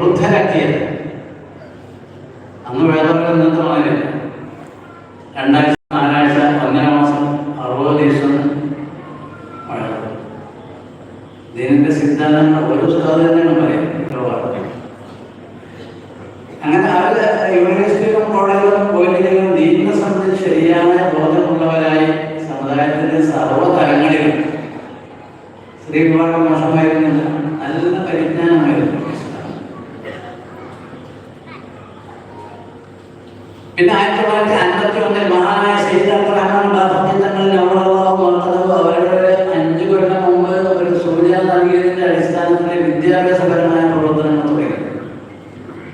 വൃദ്ധരാക്കിയത്. അന്ന് വേദങ്ങൾ ഇന്നത്തെ രണ്ടാഴ്ച നാലാഴ്ച ഒന്നര മാസം അറുപത് ദിവസം മഴ. സിദ്ധാന്തങ്ങൾ ഒരു തന്നെയാണ് പറയാം അങ്ങനെ അവർ യൂണിവേഴ്സിറ്റിയിലും കോളേജിലും പോയില്ലെങ്കിലും ദീനിനെ സംബന്ധിച്ച് ശരിയായ ബോധമുള്ളവരായി സമുദായത്തിന്റെ സർവതലങ്ങളിലും സ്ത്രീ വിഭാഗം മോശമായിരുന്നില്ല. പിന്നെ ആയിരത്തി തൊള്ളായിരത്തി അൻപത്തി ഒന്നിൽ മഹാനായ സയ്യിദ് അബ്ദുൾ റഹ്മാൻ ബാഫക്കി തങ്ങളിൽ അവരുടെ അവരുടെ അഞ്ചു കൊല്ലം മുമ്പ് ഒരു സൂചന നൽകിയതിന്റെ അടിസ്ഥാനത്തിൽ വിദ്യാഭ്യാസപരമായ പ്രവർത്തനങ്ങൾ തുടങ്ങി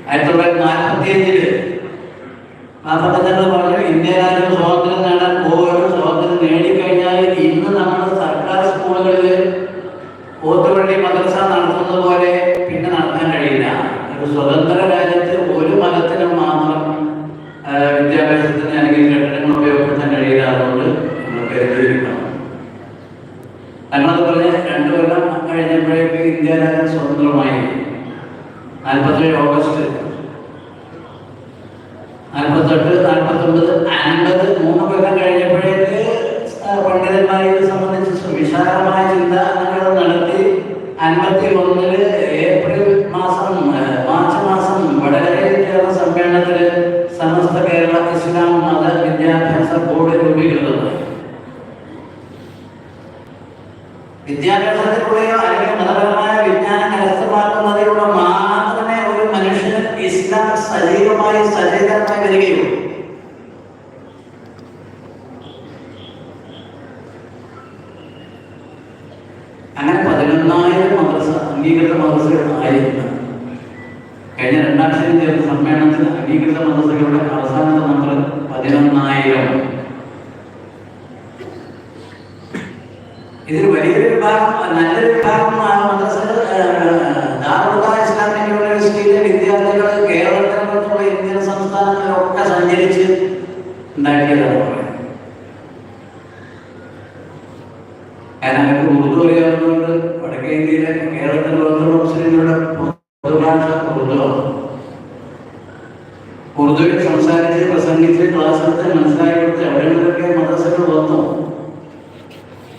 ആയിരത്തി തൊള്ളായിരത്തി നാൽപ്പത്തി അഞ്ചിൽ ബാഫക്കി തങ്ങൾ ഞങ്ങളത് പറഞ്ഞ രണ്ടു കൊല്ലം കഴിഞ്ഞപ്പോഴേക്ക് ഇന്ത്യ രാജ്യം സ്വതന്ത്രമായി നാൽപ്പത്തേഴ് ഓഗസ്റ്റ്. നാൽപ്പത്തെട്ട് നാൽപ്പത്തൊമ്പത് അൻപത് മൂന്ന് കൊല്ലം കഴിഞ്ഞപ്പോഴേക്ക് പണ്ഡിതന്മാരെ സംബന്ധിച്ച് വിശാലമായ ചിന്ത നടത്തി അൻപത്തി ഒന്നിൽ ഏപ്രിൽ മാസം ആ, മാർച്ച് മാസം വടകരയിൽ ചേർന്ന സമ്മേളനത്തിൽ സമസ്ത കേരള ഇസ്ലാം മത വിദ്യാഭ്യാസ ബോർഡ് രൂപീകൃതമായി വിദ്യാഭ്യാസത്തിലൂടെയോ അല്ലെങ്കിൽ മതപരമായ വിജ്ഞാനം കരസ്ഥമാക്കുന്നതിലൂടെ മാത്രമേ ഒരു മനുഷ്യന് ഇസ്ലാം സജീവമായി സജീവമായി വരികയുള്ളൂ. അങ്ങനെ പതിനൊന്നായിരം മദ്രസ അംഗീകൃത മദ്രസകൾ ആയിരുന്നു. കഴിഞ്ഞ രണ്ടാം ശനി ചേർന്ന സമ്മേളനത്തിൽ അംഗീകൃത മദ്രസകളുടെ അവസാനത്തെ നമ്പർ പതിനൊന്നായിരം. ഇതിൽ വലിയൊരു വിഭാഗം നല്ലൊരു വിഭാഗം ആ മദ്രസ ഇസ്ലാമിക് യൂണിവേഴ്സിറ്റിയിലെ വിദ്യാർത്ഥികൾ കേരളത്തിനെ പുറത്തുള്ള ഇന്ത്യൻ സംസ്ഥാനങ്ങളിലൊക്കെ സഞ്ചരിച്ച് ഉണ്ടാക്കിയതാണ് ഉറുദു അറിയാവുന്നതുകൊണ്ട് വടക്കേ ഇന്ത്യയിലെ കേരളത്തിൽ പുറത്തുള്ള മുസ്ലിങ്ങളുടെ പൊതുഭാഷ ഉറുദു ഉറുദുവിൽ സംസാരിച്ച് പ്രസംഗിച്ച് ക്ലാസ് എടുത്ത് മനസ്സിലാക്കി കൊടുത്ത് എവിടെയെങ്കിലൊക്കെ മദ്രസകൾ വന്നു.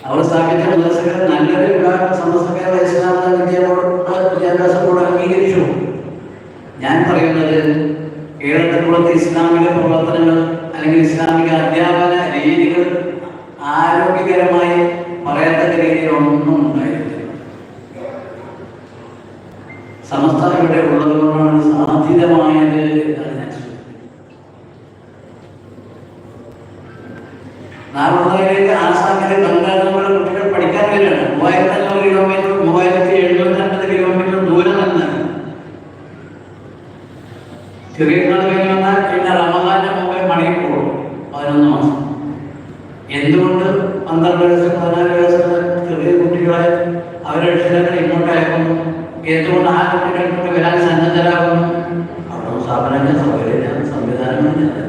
അവർ സ്ഥാപിച്ച മദ്രസകൾ നല്ലൊരു വിഭാഗം സമസ്ത കേരള ഇസ്ലാം വിദ്യാഭ്യാസ വിദ്യാഭ്യാസ ബോർഡ് അംഗീകരിച്ചു. ഞാൻ പറയുന്നത് കേരളത്തിലുള്ള ഇസ്ലാമിക പ്രവർത്തനങ്ങൾ അല്ലെങ്കിൽ ഇസ്ലാമിക അധ്യാപന രീതികൾ ആരോഗ്യകരമായി പറയത്തക്ക രീതിയിൽ ഒന്നും ഉണ്ടായിരുന്നില്ല. സമസ്ത ഇവിടെ ഉള്ളതുകൊണ്ടാണ് സാധ്യതമായത് എന്നാണ് എന്തുകൊണ്ട് ആ കുട്ടികൾ ഇങ്ങോട്ട് വരാൻ സന്നദ്ധരാകുന്നു? അവിടെ സ്ഥാപനങ്ങൾ സൗകര്യം സംവിധാനങ്ങളില്ല.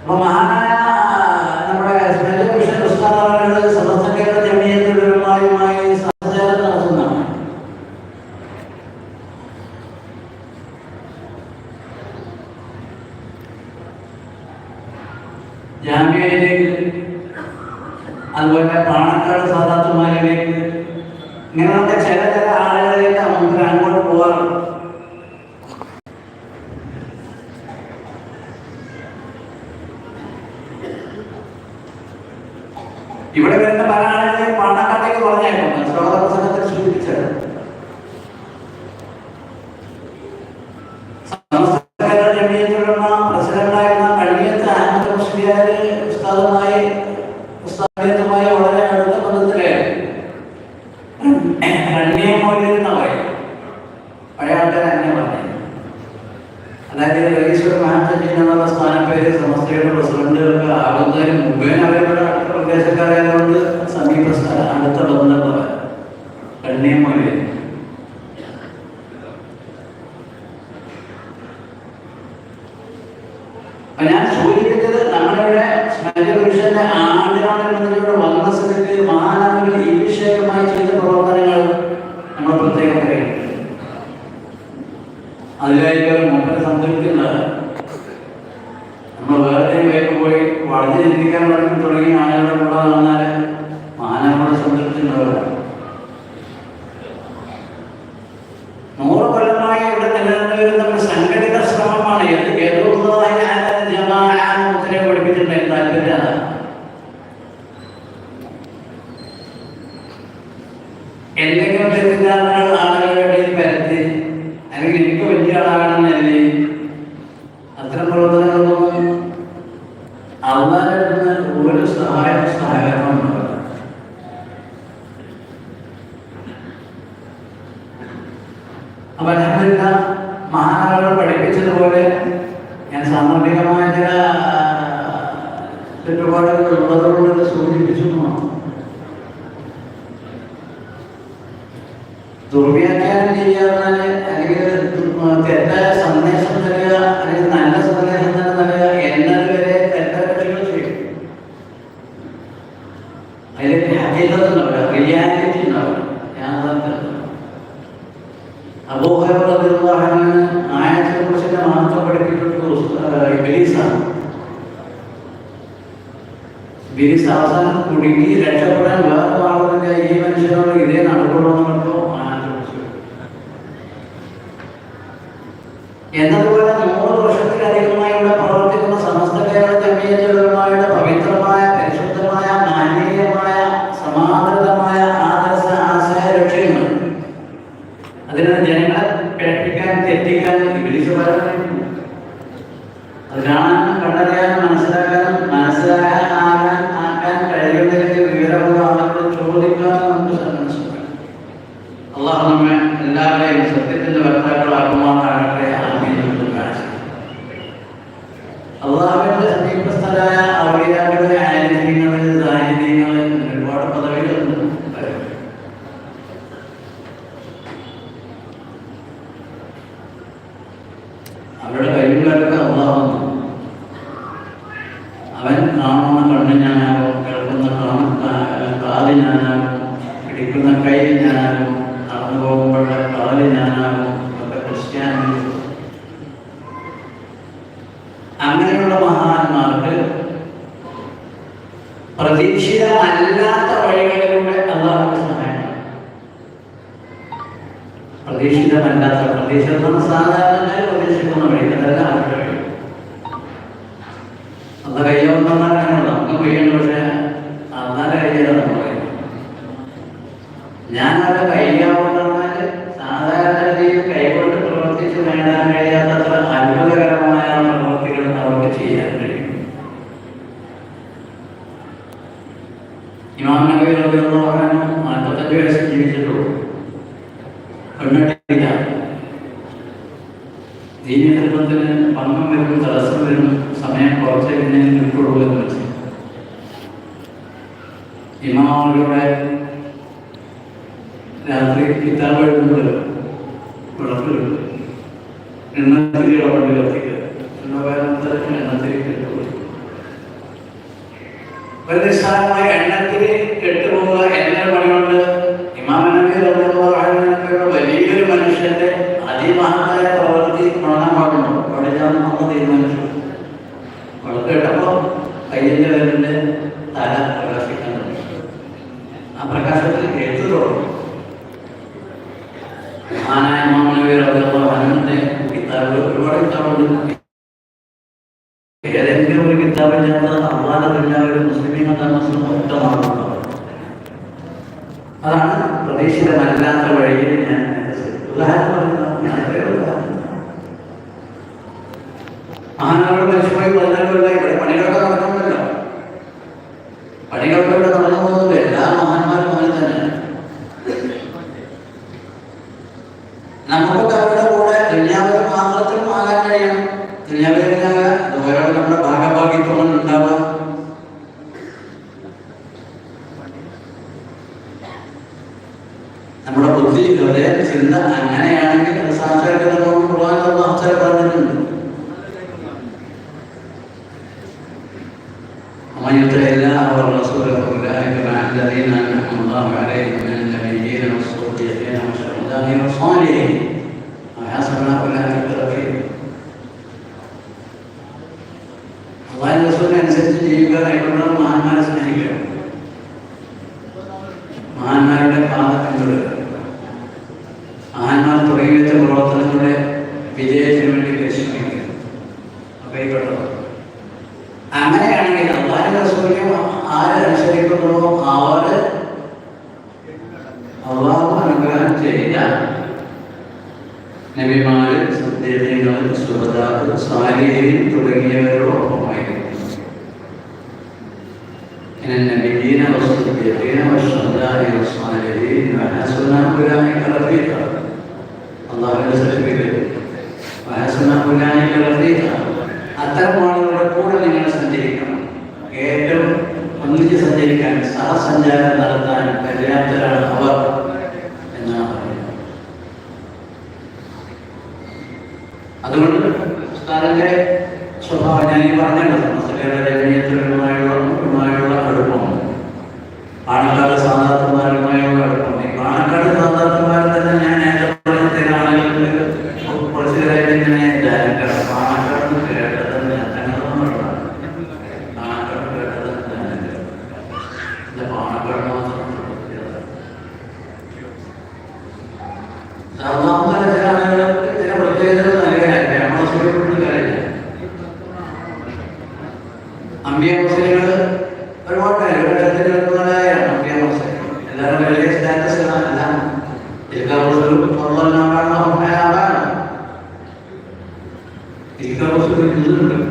അപ്പൊ മഹാനായ നമ്മുടെ സ്മെല്ല് മിഷൻ ഉസ്താദ് സമസ്ത കേരള ജമീയത്തുകളുമായുമായി സഹചാരം നടത്തുന്നതാണ്. ജാമ്യയിലേക്ക് അതുപോലെ പാണക്കാട് സാധാത്തുമാരിലേക്ക് ഇങ്ങനെയൊക്കെ ചില ചില ആളുകളിലേക്ക് നമുക്ക് അങ്ങോട്ട് പോകാറുണ്ട് ഇവിടെ വരുന്ന പല ആളുകളെയും പാണക്കാട്ടേക്ക് പറഞ്ഞായിരുന്നു പ്രസംഗത്തിൽ സൂചിപ്പിച്ചത് പഴയ ആൾക്കാർ അങ്ങനെ പറഞ്ഞു. അതായത് റئീസുൽ മഹാത്മജി എന്നുള്ള സ്ഥാനപ്പേര് സമസ്തയുടെ പ്രസിഡന്റുകൾക്ക് ആകുന്നതിന് മുമ്പേ അവരുടെ അടുത്ത പ്രദേശക്കാരായതുകൊണ്ട് സമീപ അടുത്ത ബന്ധമുള്ളവർ കണ്ണിയം മൗലവി അപ്പൊ ഞാൻ സൂചിപ്പിച്ചത് നമ്മളിവിടെ സ്മരണ മിഷന്റെ വന്ന സ്ഥലത്ത് മഹാനവകൾ ഈ വിഷയമായി ചെയ്ത പ്രവർത്തനങ്ങൾ നമ്മൾ പ്രത്യേകം പറയുന്നത് അതിലായിരിക്കും മൂപ്പരെ സംതൃപ്തിയുള്ളത് നമ്മൾ വേറെ വേഗം പോയി വളഞ്ഞു ചിന്തിക്കാൻ തുടങ്ങി തുടങ്ങി ആളുകളുടെ കൂടെ വന്നാൽ മാനവരുടെ സംതൃപ്തി ഉണ്ടാവില്ല നൂറ് കൊല്ലമായി ഇവിടെ നിലനിന്ന് വരുന്ന ഒരു സംഘടിത ശ്രമമാണ് ഇത് ഏതുള്ളതായി മുദ്രയെ പഠിപ്പിച്ചിട്ടുണ്ടെങ്കിൽ താല്പര്യം അതാണ് എന്തെങ്കിലും തെറ്റിദ്ധാരണകൾ ആളുകളുടെ ഇടയിൽ പരത്തി അല്ലെങ്കിൽ എനിക്ക് വലിയ ആളാകണമെന്നല്ലേ അത്തരം പ്രവർത്തനങ്ങളൊന്നും അള്ളാഹിന്റെ സഹായം സഹായകരമാണ് അപ്പൊ അലഹമില്ല മഹാനാളുകൾ പഠിപ്പിച്ചതുപോലെ ഞാൻ സാമൂഹികമായ ചില ചുറ്റുപാടുകൾ ഉള്ളതുകൊണ്ട് സൂചിപ്പിച്ചു. ദുർവ്യാഖ്യാനം ചെയ്യാതെ അല്ലെങ്കിൽ തെറ്റായ അവസാനം കുടുങ്ങി രക്ഷപ്പെടാൻ വേറെ മാർഗമില്ല ഈ മനുഷ്യനോട് ഇതേ നടക്കുള്ളൂ എന്നതുപോലെ നൂറ് വർഷത്തിലധികമായി ഇവിടെ പ്രവർത്തിക്കുന്ന സമസ്ത കേരള ജമീയത്തുകളുമായുടെ പവിത്രമായ പരിശുദ്ധമായ മാനവീയമായ സമാന്തരമായ ആദർശ ആശയ ലക്ഷ്യങ്ങൾ. അതിന് ജനങ്ങളെ പേടിപ്പിക്കാൻ തെറ്റിക്കാൻ വിളിച്ചു പറയുന്നു അത് ആലിന്യങ്ങൾ ഒരുപാട് പദവികളുണ്ട് അവരുടെ കഴിവുകളൊക്കെ അള്ളാഹുന്നു അവൻ കാണുന്ന കണ്ണ് ഞാനാകും കേൾക്കുന്ന കാണ- കാ- കാത് ഞാനാകും പിടിക്കുന്ന കൈ ഞാനാകും നടന്നു പോകുമ്പോഴുള്ള കാൽ ഞാനാകും ഒക്കെ ക്രിസ്ത്യാനി അങ്ങനെയുള്ള മഹാന്മാർക്ക് പ്രതീക്ഷിതമല്ലാത്ത വഴികളിലൂടെ അള്ളാഹുവിന്റെ സഹായം പ്രതീക്ഷിതമല്ലാത്ത പ്രതീക്ഷിതം സാധാരണ പ്രതീക്ഷിക്കുന്ന വഴി അതല്ല അവരുടെ വഴി? അത് കയ്യാവുന്നതാണ് നമുക്ക് കഴിയണം പക്ഷെ അന്നാലെ കഴിയാതെ നമ്മൾ ഞാൻ അവരെ ദീനീകരണത്തിന് ഭംഗം വരും തടസ്സം വരും സമയം കുറച്ച് പിന്നെ നിൽക്കുള്ളൂ എന്ന് വെച്ച്. ഇമാമുകളുടെ രാത്രി കിതാബ് എഴുതുമ്പോൾ വിളക്ക് എണ്ണത്തിരിയുടെ പണ്ട് കത്തിക്കുക. എണ്ണ എണ്ണത്തിരി നിസ്സാരമായ എണ്ണത്തിരി ഏതെങ്കിലും ഒരു കിതാബിൽ ഞങ്ങൾ ഒരു മുസ്ലിമീങ്ങൾ താമസം ഒറ്റമാകുന്നത് അതാണ് പ്രതീക്ഷിതമല്ലാത്ത വഴിയിൽ ഞാൻ ഉദാഹരണം മഹാനവരുടെ പണികളൊക്കെ നടക്കുന്നുണ്ടല്ലോ പണികളൊക്കെ ഇവിടെ നടന്നു പോകുന്നത് എല്ലാ മഹാന്മാരും അങ്ങനെ തന്നെ നമുക്കൊക്കെ അവരുടെ കൂടെ ദുന്യാവിൽ മാത്രത്തിലും ആകാൻ കഴിയണം ദുന്യാവിലാകാൻ അതുപോലെ നമ്മുടെ ഭാഗഭാഗിത്വം ഉണ്ടാവുക നമ്മുടെ ബുദ്ധി ഹൃദയം ചിന്ത അങ്ങനെയാണെങ്കിൽ അത് സാക്ഷാത്കാരം നമുക്ക് പ്രധാന അവസരം പറഞ്ഞിട്ടുണ്ട് ومن يطع الله ورسوله اولئك مع الذين انعم الله عليهم من النبيين والصديقين والشهداء والصداقين الصالحين وحسن أولئك رفيقا അള്ളാഹു റസൂലിനനുസരിച്ച് ജീവിക്കുക കഴിവുള്ള മഹാന്മാരെ സ്നേഹിക്കുക മഹാന്മാരുടെ പാത പിന്തുടരുക പിതാവ് സാലേരും തുടങ്ങിയവരോടൊപ്പമായിരുന്നു. അത്തരം കൂടെ നിങ്ങൾ സഞ്ചരിക്കണം. ഏറ്റവും ഒന്നിച്ച് സഞ്ചരിക്കാൻ സഹസഞ്ചാരം നടത്താൻ لأنه من الناس لا تسمع لهم تلك الرسل فضلنا بعضهم على بعض تلك الرسل يدل